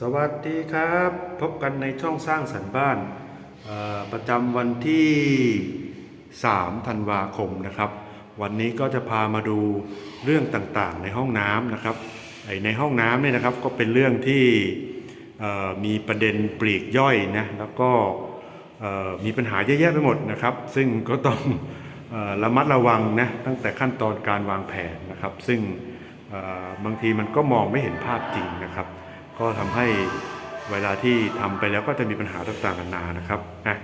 สวัสดีครับ พบกันในช่องสร้างสรรค์บ้านประจำวันที่ 3 ธันวาคมนะครับ วันนี้ก็จะพามาดูเรื่องต่างๆ ในห้องน้ำนะครับในห้องน้ำเนี่ยนะครับก็เป็นเรื่องที่มีประเด็นปลีกย่อยนะแล้วก็มีปัญหาเยอะแยะไปหมดนะครับ ซึ่งก็ต้องระมัดระวังนะตั้งแต่ขั้นตอนการวางแผนนะครับ ซึ่งบางทีมันก็มองไม่เห็นภาพจริงนะครับ ก็ทำให้เวลาที่ทำไปแล้วก็จะมีปัญหาต่างๆนานานะครับอะ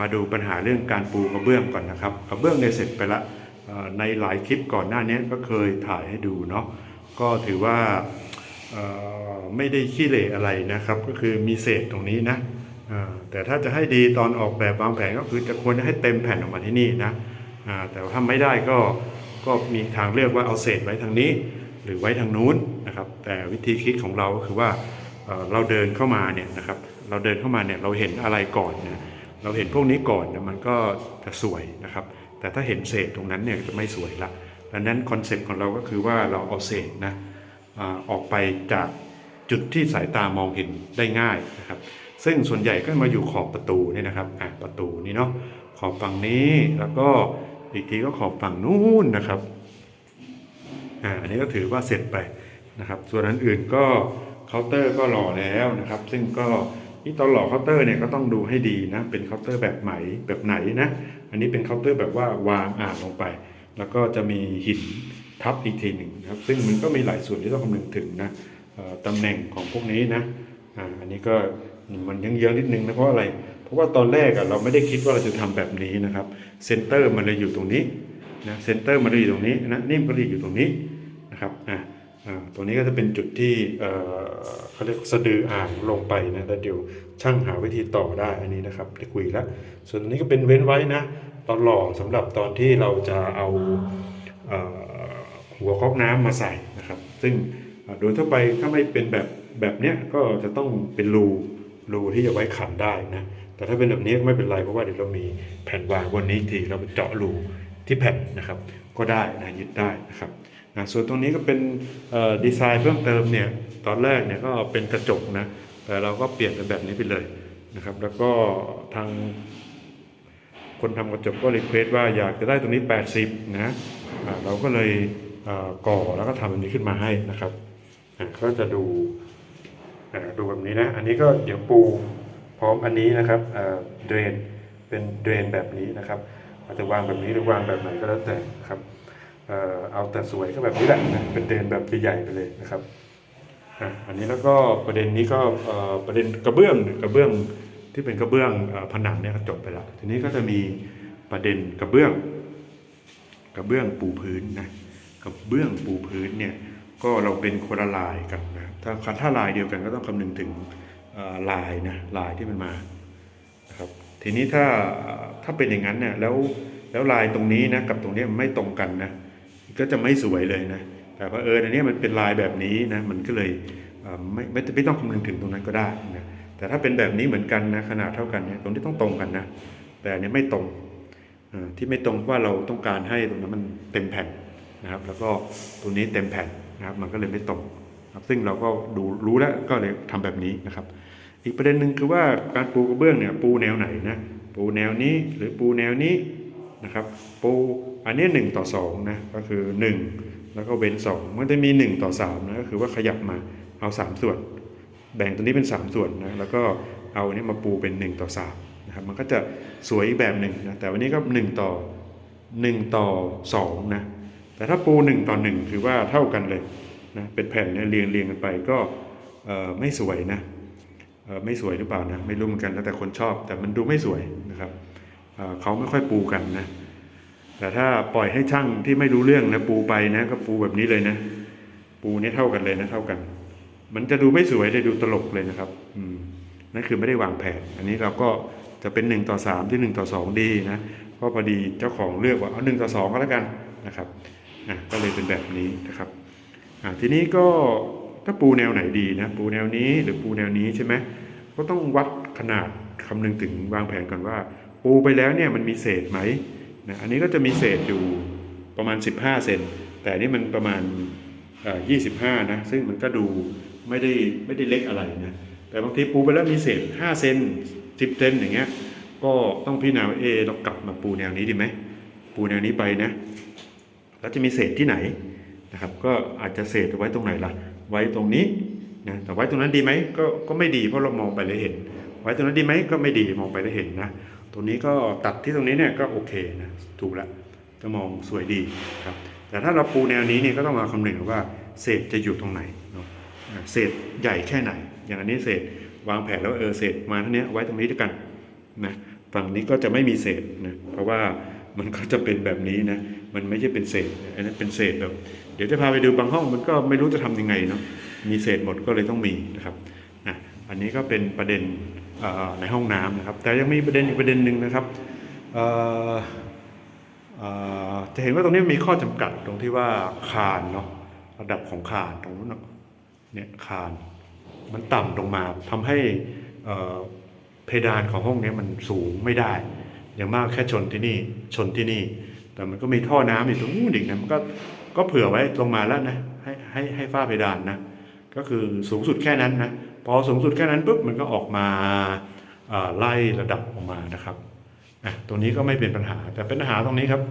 มาดูปัญหาเรื่องการปูกระเบื้องก่อนนะครับกระเบื้องเนี่ยเสร็จไปละในหลายคลิปก่อนหน้านี้ก็เคยถ่ายให้ดูเนาะก็ถือว่าไม่ได้ขี้เหร่อะไรนะครับ ก็คือมีเศษตรงนี้นะแต่ถ้าจะให้ดีตอนออกแบบวางแผนก็คือจะควรจะให้เต็มแผ่นออกมาที่นี่นะแต่ถ้าไม่ได้ก็ก็มีทางเลือกว่าเอาเศษไว้ทางนี้ หรือไว้ทางนู้นนะครับ แต่วิธีคิดของเราก็คือว่า เราเดินเข้ามาเนี่ยนะครับเราเดินเข้ามาเนี่ยเราเห็นอะไรก่อนเนี่ยเราเห็นพวกนี้ก่อนเนี่ยมันก็จะสวยนะครับ แต่ถ้าเห็นเศษตรงนั้นเนี่ยจะไม่สวยละดังนั้นคอนเซ็ปต์ของเราก็คือว่าเราเอาเศษนะออกไปจากจุดที่สายตามองเห็นได้ง่ายนะครับ ซึ่งส่วนใหญ่ก็มาอยู่ขอบประตูนี่นะครับประตูนี่เนาะขอบฝั่งนี้แล้วก็อีกทีก็ขอบฝั่งนู้นนะครับอ่าอันนี้ก็ถือว่าเสร็จไปนะครับ ส่วนอันอื่นก็ เคาน์เตอร์ก็หล่อแล้วนะครับ ซึ่งก็ที่ตอนหล่อเคาน์เตอร์เนี่ยก็ต้องดูให้ดีนะ เป็นเคาน์เตอร์แบบไหนแบบไหนนะ อันนี้เป็นเคาน์เตอร์แบบว่าวางอ่านลงไป แล้วก็จะมีหินทับอีกทีหนึ่งนะครับ ซึ่งมันก็มีหลายส่วนที่ต้องคำนึงถึงนะตำแหน่งของพวกนี้นะอันนี้ก็มันยังเยอะนิดนึงนะเพราะอะไร เพราะว่าตอนแรกอะเราไม่ได้คิดว่าเราจะทำแบบนี้นะครับเซนเตอร์มันเลยอยู่ตรงนี้นะเซนเตอร์มันเลยอยู่ตรงนี้นะนิ่มก็เลยอยู่ตรงนี้นะครับอะอ่า ตรงนี้ก็จะเป็นจุดที่เขาเรียกสะดืออ่างลงไปนะแต่เดี๋ยวช่างหาวิธีต่อได้อันนี้นะครับได้คุยแล้ว ส่วนนนี้ก็เป็นเว้นไว้นะตอนหล่อสำหรับตอนที่เราจะเอาเออหัวคอกน้ำมาใส่นะครับ ซึ่งโดยทั่วไปถ้าไม่เป็นแบบแบบเนี้ยก็จะต้องเป็นรูรูที่จะไว้ขันได้นะแต่ถ้าเป็นแบบนี้ก็ไม่เป็นไรเพราะว่าเดี๋ยวเรามีแผ่นวางบนนี้ทีเราไปเจาะรูที่แผ่นนะครับ ก็ได้นะยึดได้นะครับ นะส่วนตรงนี้ก็เป็นดีไซน์เพิ่มเติมเนี่ยตอนแรกเนี่ยก็เป็นกระจกนะแต่เราก็เปลี่ยนเป็นแบบนี้ไปเลยนะครับ แล้วก็ทางคนทำกระจกก็รีเควสว่าอยากจะได้ตรงนี้ 80 นะอ่าเราก็เลยเก่อแล้วก็ทำแบบนี้ขึ้นมาให้นะครับก็จะดูดูแบบนี้นะ อันนี้ก็เดี๋ยวปูพร้อมอันนี้นะครับเดรนเป็นเดรนแบบนี้นะครับอาจจะวางแบบนี้หรือวางแบบไหนก็แล้วแต่ครับ เอาแต่สวยก็แบบนี้แหละนะเป็นเดนแบบใหญ่ๆไปเลยนะครับอันนี้แล้วก็ประเด็นนี้ก็ประเด็นกระเบื้องกระเบื้องที่เป็นกระเบื้องผนังเนี่ยก็จบไปแล้วทีนี้ก็จะมีประเด็นกระเบื้อง กระเบื้องปูพื้นนะกระเบื้องปูพื้นเนี่ยก็เราเป็นคนละลายกันนะถ้าถ้าลายเดียวกันก็ต้องคำนึงถึงลายนะลายที่มันมานะครับทีนี้ถ้าถ้าเป็นอย่างนั้นเนี่ยแล้วแล้วลายตรงนี้นะกับตรงนี้ไม่ตรงกันนะ ก็จะไม่สวยเลยนะแต่ว่าเอออันนี้มันเป็นลายแบบนี้นะมันก็เลยไม่ไม่ไม่ต้องคำนึงถึงตรงนั้นก็ได้นะแต่ถ้าเป็นแบบนี้เหมือนกันนะขนาดเท่ากันเนี่ยตรงนี้ต้องตรงกันนะแต่อันนี้ไม่ตรงที่ไม่ตรงว่าเราต้องการให้ตรงนั้นมันเต็มแผ่นนะครับ แล้วก็ตรงนี้เต็มแผ่นนะครับ มันก็เลยไม่ตรงครับซึ่งเราก็ดูรู้แล้วก็เลยทำแบบนี้นะครับ อีกประเด็นหนึ่งคือว่าการปูกระเบื้องเนี่ยปูแนวไหนนะปูแนวนี้หรือปูแนวนี้นะครับ ปู อันนี้หนึ่งต่อสองนะก็คือหนึ่งแล้วก็เว้นสองมันจะมีหนึ่งต่อสามนะก็คือว่าขยับมาเอาสามส่วน แบ่งตัวนี้เป็นสามส่วนนะแล้วก็เอาอันนี้มาปูเป็นหนึ่งต่อสามนะครับมันก็จะสวยอีกแบบหนึ่งนะแต่วันนี้ก็หนึ่งต่อหนึ่งต่อสองนะแต่ถ้าปูหนึ่งต่อหนึ่งคือว่าเท่ากันเลยนะเป็นแผ่นเนี่ยเรียงเรียงกันไปก็ไม่สวยนะไม่สวยหรือเปล่านะไม่รู้เหมือนกันแล้วแต่คนชอบแต่มันดูไม่สวยนะครับเขาไม่ค่อยปูกันนะ แต่ถ้าปล่อยให้ช่างที่ไม่รู้เรื่องนะปูไปนะก็ปูแบบนี้เลยนะ ปูนี่เท่ากันเลยนะเท่ากัน มันจะดูไม่สวยเลยดูตลกเลยนะครับ อืมนั่นคือไม่ได้วางแผน อันนี้เราก็จะเป็นหนึ่งต่อสามที่หนึ่งต่อสองดีนะก็พอดีเจ้าของเลือกว่าเอาหนึ่งต่อสองก็แล้วกันนะครับอะก็เลยเป็นแบบนี้นะครับอ่าทีนี้ก็ถ้าปูแนวไหนดีนะปูแนวนี้หรือปูแนวนี้ใช่ไหมก็ต้องวัดขนาดคำนึงถึงวางแผนก่อนว่า ปูไปแล้วเนี่ยมันมีเศษไหม นะอันนี้ก็จะมีเศษอยู่ประมาณ 15 เซนแต่นี่มันประมาณเอ่อ25 นะ ซึ่งมันก็ดูไม่ได้ไม่ได้เล็กอะไรนะ แต่บางทีปูไปแล้วมีเศษ 5 เซน10 เซนอย่างเงี้ย ก็ต้องพิจารณาว่าเอเรากลับมาปูแนวนี้ดีไหม ปูแนวนี้ไปนะ แล้วจะมีเศษที่ไหนนะครับ ก็อาจจะเศษไว้ตรงไหนล่ะ ไว้ตรงนี้นะแต่ไว้ตรงนั้นดีไหมก็ก็ไม่ดีเพราะเรามองไปแล้วเห็น ไว้ตรงนั้นดีไหมก็ไม่ดีมองไปแล้วเห็นนะ ตรงนี้ก็ตัดที่ตรงนี้เนี่ยก็โอเคนะถูกละก็มองสวยดีครับแต่ถ้าเราปูแนวนี้เนี่ยก็ต้องมาคำนึงว่าเศษจะอยู่ตรงไหนเนาะเศษใหญ่แค่ไหน อย่างอันนี้เศษวางแผนแล้วเออเศษมาเท่านี้ไว้ตรงนี้ด้วยกันนะฝั่งนี้ก็จะไม่มีเศษนะเพราะว่ามันก็จะเป็นแบบนี้นะมันไม่ใช่เป็นเศษอันนั้นเป็นเศษแบบเดี๋ยวจะพาไปดูบางห้องมันก็ไม่รู้จะทำยังไงเนาะมีเศษหมดก็เลยต้องมีนะครับอะอันนี้ก็เป็นประเด็น ในห้องน้ำนะครับ แต่ยังมีประเด็นอีกประเด็นหนึ่งนะครับจะเห็นว่าตรงนี้มีข้อจำกัดตรงที่ว่าคานเนาะระดับของคานตรงนู้นเนี่ยคานมันต่ำลงมาทำให้เพดานของห้องนี้มันสูงไม่ได้ อย่างมากแค่ชนที่นี่ชนที่นี่ แต่มันก็มีท่อน้ำอยู่ตรงนู้นอีกนะมันก็ก็เผื่อไว้ลงมาแล้วนะให้ให้ให้ฝ้าเพดานนะก็คือสูงสุดแค่นั้นนะ พอสูงสุดแค่นั้นปุ๊บมันก็ออกมาไล่ระดับออกมานะครับอะตรงนี้ก็ไม่เป็นปัญหา แต่เป็นปัญหาตรงนี้ครับ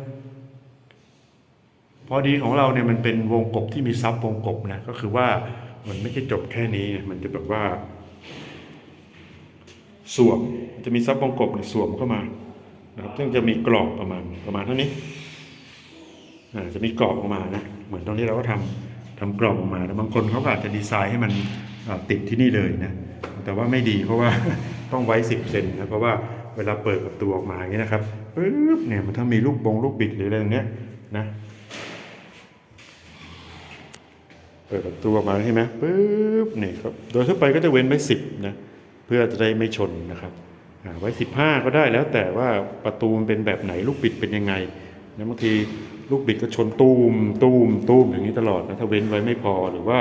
พอดีของเราเนี่ยมันเป็นวงกบที่มีซับวงกบนะก็คือว่ามันไม่ใช่จบแค่นี้ มันจะแบบว่าสวมจะมีซับวงกบเนี่ยสวมเข้ามานะครับซึ่งจะมีกรอบประมาณประมาณเท่านี้อ่าจะมีกรอบออกมานะเหมือนตรงนี้เราก็ทำทำกรอบออกมาแล้วบางคนเขาอาจจะดีไซน์ให้มัน ติดที่นี่เลยนะแต่ว่าไม่ดีเพราะว่าต้องไว้สิบเซนนะเพราะว่าเวลาเปิดประตูออกมาอย่างนี้นะครับปึ๊บเนี่ยมันถ้ามีลูกบงลูกบิดหรืออะไรอย่างเนี้ยนะเปิดประตูออกมาใช่ไหมปึ๊บเนี่ยครับโดยทั่วไปก็จะเว้นไว้สิบนะเพื่อจะได้ไม่ชนนะครับไว้สิบห้าก็ได้แล้วแต่ว่าประตูมันเป็นแบบไหนลูกบิดเป็นยังไงนะบางทีลูกบิดก็ชนตูมตูมตูมอย่างนี้ตลอดนะถ้าเว้นไว้ไม่พอหรือว่า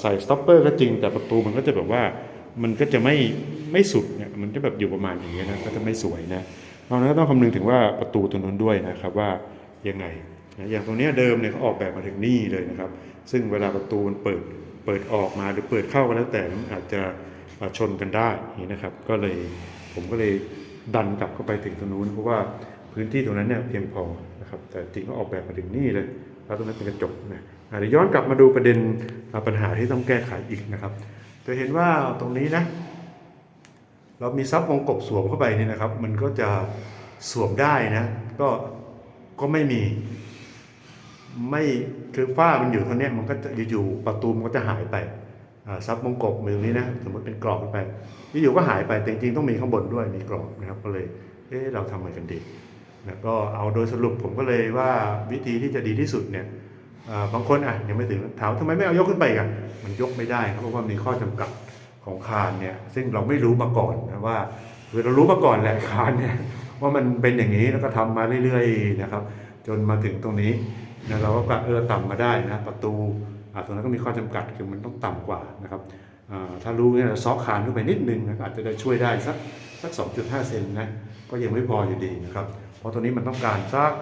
ใส่สต็อปเปอร์ก็จริงแต่ประตูมันก็จะแบบว่ามันก็จะไม่ไม่สุดเนี่ยมันจะแบบอยู่ประมาณอย่างเงี้ยนะก็จะไม่สวยนะเพราะนั้นก็ต้องคำนึงถึงว่าประตูตัวนู้นด้วยนะครับว่ายังไงนะอย่างตรงนี้เดิมเนี่ยเขาออกแบบมาถึงนี่เลยนะครับ ซึ่งเวลาประตูมันเปิดเปิดออกมาหรือเปิดเข้าก็แล้วแต่มันอาจจะชนกันได้นี้นะครับ ก็เลยผมก็เลยดันกลับเข้าไปถึงตรงนู้นเพราะว่าพื้นที่ตรงนั้นเนี่ยเพียงพอนะครับ แต่จริงก็ออกแบบมาถึงนี่เลย แล้วตรงนั้นเป็นกระจกนะ เดี๋ยวย้อนกลับมาดูประเด็นปัญหาที่ต้องแก้ไขอีกนะครับ จะเห็นว่าตรงนี้นะ เรามีซับวงกบสวมเข้าไปนี่นะครับ มันก็จะสวมได้นะ ก็ก็ไม่มี ไม่คือฝ้ามันอยู่เท่านี้มันก็จะอยู่ๆประตูมันก็จะหายไปซับมงกบมือตรงนี้นะสมมติเป็นกรอบขึ้นไปอยู่ก็หายไปแต่จริงๆต้องมีข้างบนด้วยมีกรอบนะครับ ก็เลยเอ๊ะเราทำอะไงกันดีนะก็เอาโดยสรุปผมก็เลยว่าวิธีที่จะดีที่สุดเนี่ย บางคนอะยังไม่ถึงถามทำไมไม่เอายกขึ้นไปกันมันยกไม่ได้ครับเพราะว่ามีข้อจำกัดของคานเนี่ยซึ่งเราไม่รู้มาก่อนนะว่าคือเรารู้มาก่อนแหละคานเนี่ยว่ามันเป็นอย่างนี้แล้วก็ทำมาเรื่อยๆนะครับ จนมาถึงตรงนี้นะเราก็กะเออต่ำมาได้นะประตูอ่าตรงนั้นก็มีข้อจำกัดคือมันต้องต่ำกว่านะครับถ้ารู้เนี่ยซอกคานขึ้นไปนิดนึงนะอาจจะได้ช่วยได้สักสัก 2.5 เซนนะก็ยังไม่พออยู่ดีนะครับ เพราะตัวนี้มันต้องการสัก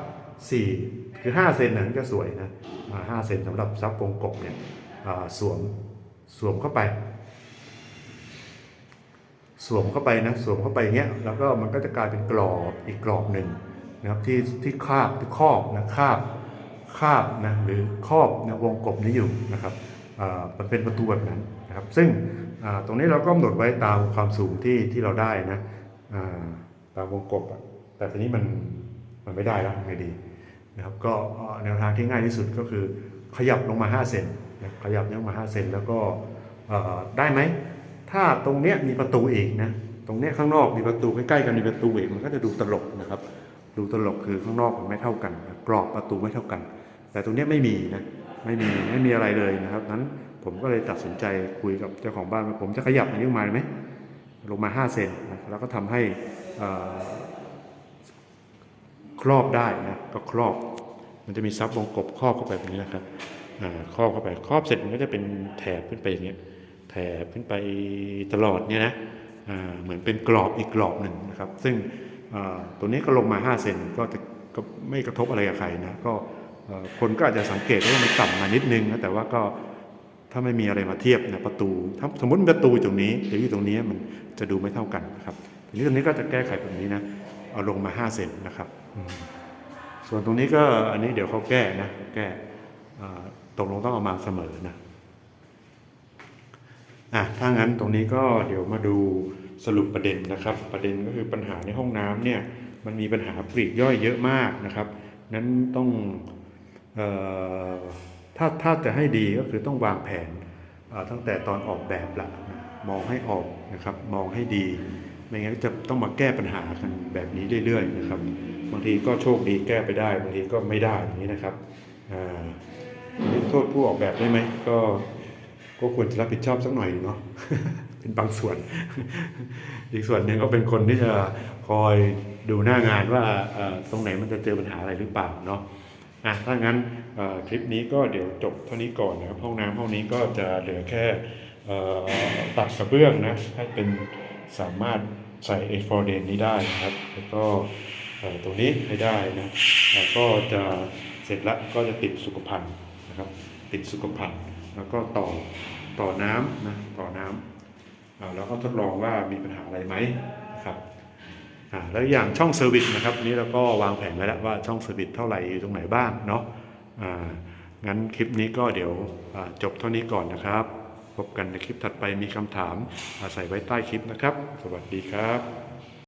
4 คือ5เซนนะนั่นก็สวยนะอ่าเซนสำหรับซับวงกบเนี่ยสวมสวมเข้าไป สวมเข้าไปนะสวมเข้าไปอย่างเงี้ยแล้วก็มันก็จะกลายเป็นกรอบอีกกรอบหนึ่งนะครับที่ที่คาบที่ครอบนะคาบคาบนะหรือครอบนะวงกบนี้อยู่นะครับมันเป็นประตูแบบนั้นนะครับ ซึ่งตรงนี้เราก็กำหนดไว้ตามความสูงที่ที่เราได้นะตามวงกบอะแต่ทีนี้มันมันไม่ได้แล้วไงดี นะครับก็แนวทางที่ง่ายที่สุดก็คือขยับลงมา 5 เซนนะขยับลงมา 5 เซนแล้วก็ได้ไหม ถ้าตรงเนี้ยมีประตูอีกนะ ตรงเนี้ยข้างนอกมีประตูใกล้ๆกันมีประตูอีกมันก็จะดูตลกนะครับ ดูตลกคือข้างนอกมันไม่เท่ากัน กรอบประตูไม่เท่ากัน แต่ตรงเนี้ยไม่มีนะไม่มีไม่มีอะไรเลยนะครับนั้นผมก็เลยตัดสินใจคุยกับเจ้าของบ้านว่าผมจะขยับอันนี้ลงมาไหมลงมา 5 เซนนะแล้วก็ทำให้อ่อ ครอบได้นะก็ครอบ มันจะมีซับวงกบครอบเข้าไปแบบนี้นะครับครอบเข้าไปครอบเสร็จมันก็จะเป็นแถบขึ้นไปอย่างเงี้ยแถบขึ้นไปตลอดเนี่ยนะเหมือนเป็นกรอบอีกกรอบหนึ่งนะครับ ซึ่งตัวนี้ก็ลงมา 5 เซนก็จะก็ไม่กระทบอะไรกับใครนะก็คนก็อาจจะสังเกตว่ามันต่ำมานิดนึงนะแต่ว่าก็ถ้าไม่มีอะไรมาเทียบนะประตูถ้าสมมติประตูตรงนี้เดี๋ยวอยู่ตรงนี้มันจะดูไม่เท่ากันนะครับทีนี้ตรงนี้ก็จะแก้ไขแบบนี้นะเอาลงมา 5 เซนนะครับ ส่วนตรงนี้ก็อันนี้เดี๋ยวเขาแก้นะ แก้อ่ตกลงต้องเอามาเสมอนะอะถ้างั้นตรงนี้ก็เดี๋ยวมาดูสรุปประเด็นนะครับ ประเด็นก็คือปัญหาในห้องน้ำเนี่ยมันมีปัญหาปลีกย่อยเยอะมากนะครับ นั้นต้องออถ้าถ้าจะให้ดีก็คือต้องวางแผนตั้งแต่ตอนออกแบบละนะมองให้ออกนะครับ มองให้ดี ไม่งั้นจะต้องมาแก้ปัญหากันแบบนี้เรื่อยๆนะครับ บางทีก็โชคดีแก้ไปได้ บางทีก็ไม่ได้อย่างนี้นะครับนี่โทษผู้ออกแบบได้ไหมก็ก็ควรจะรับผิดชอบสักหน่อยเนาะเป็นบางส่วน อีกส่วนหนึ่งก็เป็นคนที่จะคอยดูหน้างานว่าตรงไหนมันจะเจอปัญหาอะไรหรือเปล่าเนาะอะถ้างั้นคลิปนี้ก็เดี๋ยวจบเท่านี้ก่อนนะครับห้องน้ำห้องนี้ก็จะเหลือแค่ตัดกระเบื้องนะให้เป็นสามารถใส่เอฟอร์เดนนี้ได้นะครับ แล้วก็ ตรงนี้ให้ได้นะแล้วก็จะเสร็จแล้วก็จะติดสุขภัณฑ์นะครับ ติดสุขภัณฑ์แล้วก็ต่อต่อน้ำนะต่อน้ำแล้วก็ทดลองว่ามีปัญหาอะไรไหมนะครับแล้วอย่างช่องเซอร์วิสนะครับนี่เราก็วางแผนไว้แล้วว่าช่องเซอร์วิสเท่าไหร่อยู่ตรงไหนบ้างเนาะงั้นคลิปนี้ก็เดี๋ยวจบเท่านี้ก่อนนะครับ พบกันในคลิปถัดไปมีคำถามอาใส่ไว้ใต้คลิปนะครับ สวัสดีครับ